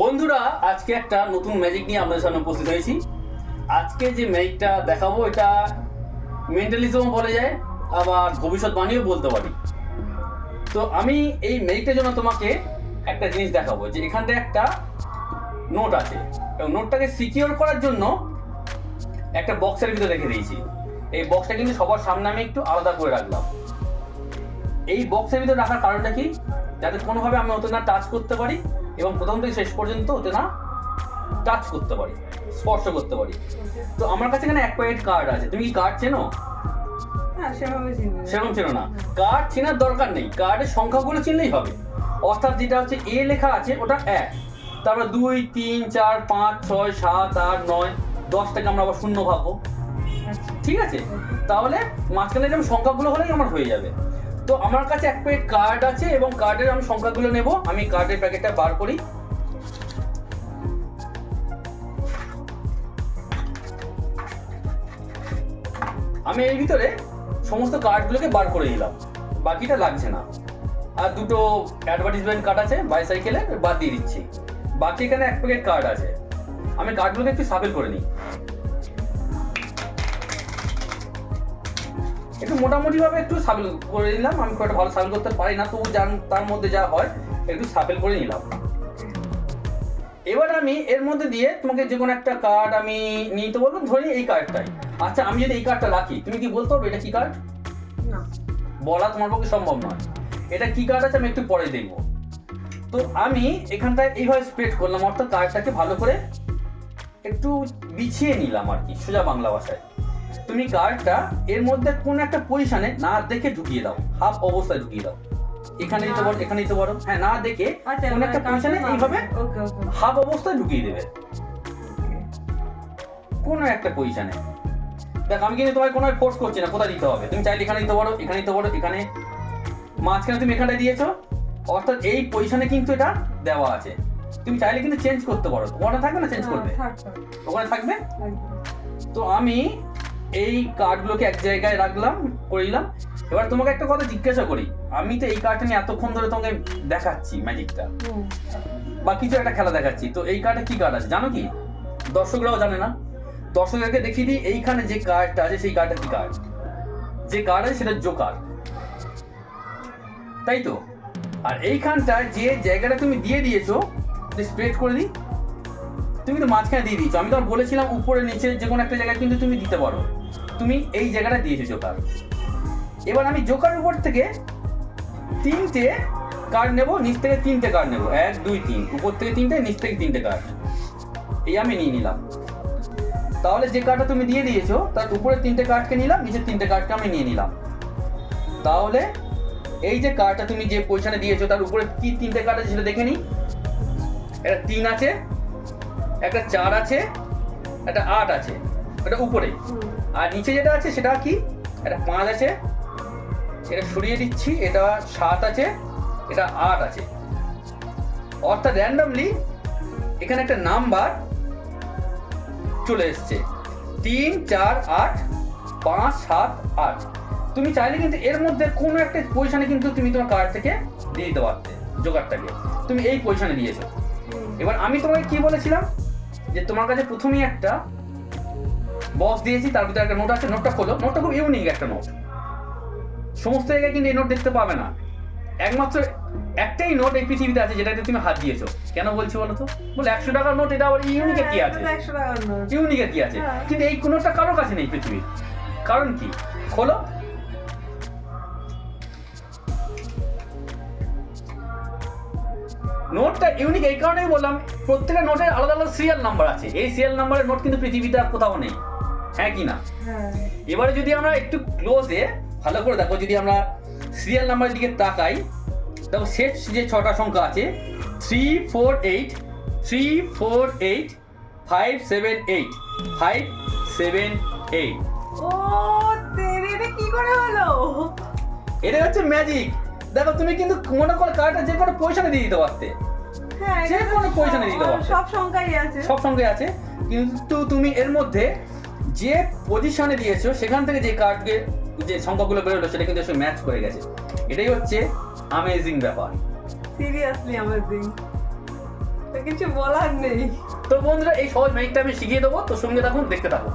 বন্ধুরা, আজকে একটা নতুন ম্যাজিক নিয়ে আপনাদের সামনে উপস্থিত হয়েছি। আজকে যে ম্যাজিকটা দেখাবো, এটা মেন্টালিজম বলা যায়, আবার ভবিষ্যৎবাণীও বলতে পারি। তো আমি এই ম্যাজিকটার জন্য তোমাকে একটা জিনিস দেখাবো, যে এখানটা একটা নোট আছে। এবং নোটটাকে সিকিওর করার জন্য একটা বক্সের ভিতরে রেখে দিয়েছি। এই বক্সটা কিন্তু সবার সামনে আমি একটু আলাদা করে রাখলাম। এই বক্সের ভিতরে রাখার কারণটা কি? যাতে কোনোভাবে আমি ওতে না টাচ করতে পারি এবং প্রথম থেকে শেষ পর্যন্ত ওতে না টাচ করতে পারি স্পর্শ করতে পারি। তো আমার কাছে এখানে এক প্যাকেট কার্ড আছে। তুমি কি কার্ড চিনি? সেরকম চেনো না। কার্ড চেনার দরকার নেই। কার্ডের সংখ্যাগুলো চিনলেই হবে। অর্থাৎ যেটা হচ্ছে এ লেখা আছে ওটা এক। তারপরে দুই তিন চার পাঁচ ছয় সাত আট নয় দশটাকে আমরা আবার শূন্য ভাববো। আচ্ছা। ঠিক আছে? তাহলে মাঝখানে এরকম সংখ্যাগুলো হলেই আমার হয়ে যাবে। তো আমার কাছে এক প্যাকেট কার্ড আছে এবং কার্ডের আমি সংখ্যাগুলো নেব। আমি কার্ডের প্যাকেটটা বার করি। আমি এর ভিতরে সমস্ত কার্ডগুলোকে বার করে নিলাম। বাকিটা লাগছে না। আর দুটো অ্যাডভার্টিজমেন্ট কার্ড আছে বাইসাইকেলের বাদ দিয়ে দিচ্ছি। বাকি এখানে এক প্যাকেট কার্ড আছে। আমি কার্ডগুলোকে একটু সাবেল করে নিই। একটু মোটামুটি ভাবে একটু সাবেল করে নিলাম। আমি খুব একটা ভালো সাবেল করতে পারি না তবু জান তার মধ্যে যা হয় একটু সাবেল করে নিলাম। এবার আমি এর মধ্যে দিয়ে তোমাকে যে কোনো একটা কার্ড আমি নিতে বলব ধরি এই কার্ডটাই আচ্ছা আমি যদি এই কার্ডটা রাখি তুমি কি বলতে পারবে এটা কি কার্ড না। বলা তোমার পক্ষে সম্ভব নয়। এটা কি কার্ড আছে আমি একটু পরে দেখব। তো আমি এখানটায় এইভাবে স্প্রেড করলাম অর্থাৎ কার্ডটাকে ভালো করে একটু বিছিয়ে নিলাম আর কি সোজা বাংলা ভাষায়। তুমি কার্ডটা এর মধ্যে কোন একটা পজিশনে না দেখে ঢুকিয়ে দাও। হাফ অবস্থায় ঢুকিয়ে দাও। এখানে দিতে পারো এখানে দিতে পারো হ্যাঁ না দেখে আচ্ছা কোন একটা পজিশনে এইভাবে হাফ অবস্থায় ঢুকিয়ে দেবে। কোনো একটা পজিশনে দেখ আমি কিন্তু তোমায় কোনো ফোর্স করছি না কোথায় দিতে হবে? তুমি চাইলে এখানে দিতে পারো এখানে দিতে পারো এখানে। মাঝখানে তুমি এখানটা দিয়েছ। অর্থাৎ এই পজিশনে কিন্তু এটা দেওয়া আছে। তুমি চাইলে কিন্তু চেঞ্জ করতে পারো। ওখানে থাকবে না চেঞ্জ করবে? ওখানে থাকবে। তো আমি এই কার্ডগুলোকে এক জায়গায় রাখলাম করিলাম। এবার তোমাকে একটা কথা জিজ্ঞাসা করি। আমি তো এই কার্ডটা নিয়ে এতক্ষণ ধরে তোমাকে দেখাচ্ছি ম্যাজিকটা বা কিছু একটা খেলা দেখাচ্ছি। তো এই কার্ডে কি কার্ড আছে? জানো কি? দর্শকরাও জানে না। দর্শকদেরকে দেখিয়ে দিই এইখানে যে কার্ডটা আছে সেই কার্ডটা কি কার্ড যে কার্ড আছে সেটা জোকার তাই তো? আর এইখানটা যে জায়গাটা তুমি দিয়ে দিয়েছ স্প্রেড করে দিই তুমি তো মাঝখানে দিয়ে দিয়েছ। আমি তোমার বলেছিলাম উপরে, নিচে যে কোনো একটা জায়গায় কিন্তু তুমি দিতে পারো। তুমি এই জায়গাটা দিয়েছ জোকার এবার আমি জোকার উপর থেকে তিনটে কার্ড নেব, নিচ থেকে তিনটে কার্ড নেব। এক, দুই, তিন। উপর থেকে তিনটে, নিচ থেকে তিনটে কার্ড এই আমি নিয়ে নিলাম। তাহলে যে কার্ডটা তুমি দিয়ে দিয়েছ, তার উপরে তিনটে কার্ডকে নিলাম, নিচের তিনটে কার্ডকে আমি নিয়ে নিলাম। তাহলে এই যে কার্ডটা তুমি যে পজিশনে দিয়েছ, তার উপরে কি তিনটে কার্ড আছে সেটা দেখে নিই। একটা তিন আছে একটা চার আছে একটা আট আছে এটা উপরে। আর নিচে যেটা আছে সেটা কি? একটা পাঁচ আছে এটা সরিয়ে দিচ্ছি এটা সাত আছে এটা আট আছে। অর্থাৎ র্যান্ডমলি এখানে একটা নাম্বার চলে এসছে। তিন চার আট পাঁচ সাত আট। তুমি চাইলে কিন্তু এর মধ্যে কোনো একটা পজিশনে কিন্তু তুমি তোমার কার্ড থেকে দিয়ে দিতে পারতে জোগাড়টাকে। তুমি এই পজিশনে দিয়েছ। এবার আমি তোমাকে কি বলেছিলাম? যে তোমার কাছে প্রথমেই একটা বক্স দিয়েছি তার ভিতরে একটা নোট আছে নোটটা খোলো। নোটটা খুব ইউনিক একটা নোট সমস্ত জায়গায় কিন্তু এই নোট দেখতে পাবে না। একমাত্র একটাই নোট এই পৃথিবীতে আছে যেটাতে তুমি হাত দিয়েছ। কেন বলছি বলো তো? বলে একশো টাকার নোট এটা আবার ইউনিকে কি হ্যাঁ, আছে? তো 100 ইউনিকে কি আছে। কিন্তু এই নোটটা কারোর কাছে নেই পৃথিবীর। কারণ কি? খোলো নোটটা ইউনিক এই কারণেই বললাম প্রত্যেকটা নোটের আলাদা আলাদা সিরিয়াল নাম্বার আছে। এই সিরিয়াল নাম্বারের নোট কিন্তু পৃথিবীতে আর কোথাও নেই। হ্যাঁ কি না? হ্যাঁ। এবারে যদি আমরা একটু ক্লোজে ভালো করে দেখো যদি আমরা সিরিয়াল নাম্বারের দিকে তাকাই দেখো শেষ যে ছটা সংখ্যা আছে three four eight three four eight five seven eight five seven eight ও তেরে এটা কি করে হলো? এটা হচ্ছে ম্যাজিক দেখো তুমি কিন্তু মনে করো কার্ডটা যে কোনো পয়সানে দিয়ে দিতে পারতে। হ্যাঁ যে কোনো পজিশনে দিতে সব- পারবে। সব সংখ্যাই আছে। সব সঙ্গে আছে। কিন্তু তুমি এর মধ্যে যে পজিশনে দিয়েছ সেখান থেকে যে কার্ডকে যে সংখ্যাগুলো বেরোলো সেটা কিন্তু এসে ম্যাচ করে গেছে। এটাই হচ্ছে আমেজিং ব্যাপার। সিরিয়াসলি অ্যামেজিং কিছু বলার নেই। তো বন্ধুরা এই সহজ ম্যাজিকটা আমি শিখিয়ে দেবো। তো সঙ্গে থাকুন দেখতে থাকুন।